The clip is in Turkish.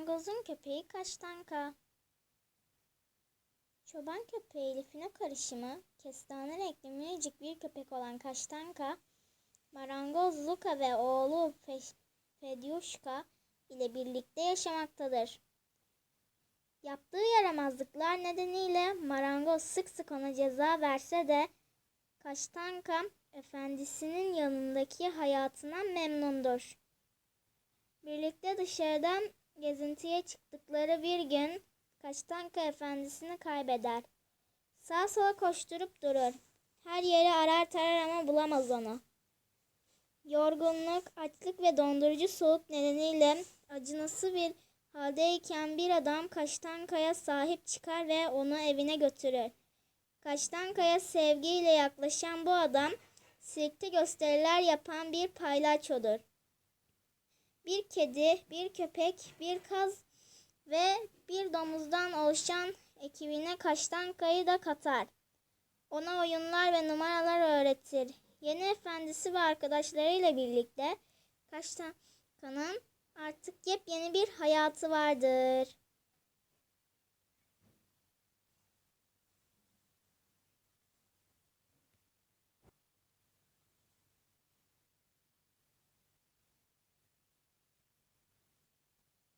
Marangozun köpeği Kaştanka. Çoban köpeği fino karışımı kestane renkli minicik bir köpek olan Kaştanka, marangoz Luka ve oğlu Fe- Fedyuşka ile birlikte yaşamaktadır. Yaptığı yaramazlıklar nedeniyle marangoz sık sık ona ceza verse de Kaştanka efendisinin yanındaki hayatından memnundur. Birlikte dışarıdan gezintiye çıktıkları bir gün Kaştanka efendisini kaybeder. Sağa sola koşturup durur. Her yeri arar tarar ama bulamaz onu. Yorgunluk, açlık ve dondurucu soğuk nedeniyle acınası bir haldeyken bir adam Kaştanka'ya sahip çıkar ve onu evine götürür. Kaştanka'ya sevgiyle yaklaşan bu adam sirkte gösteriler yapan bir paylaçodur. Bir kedi, bir köpek, bir kaz ve bir domuzdan oluşan ekibine Kaştanka'yı da katar. Ona oyunlar ve numaralar öğretir. Yeni efendisi ve arkadaşlarıyla birlikte Kaştanka'nın artık yepyeni bir hayatı vardır.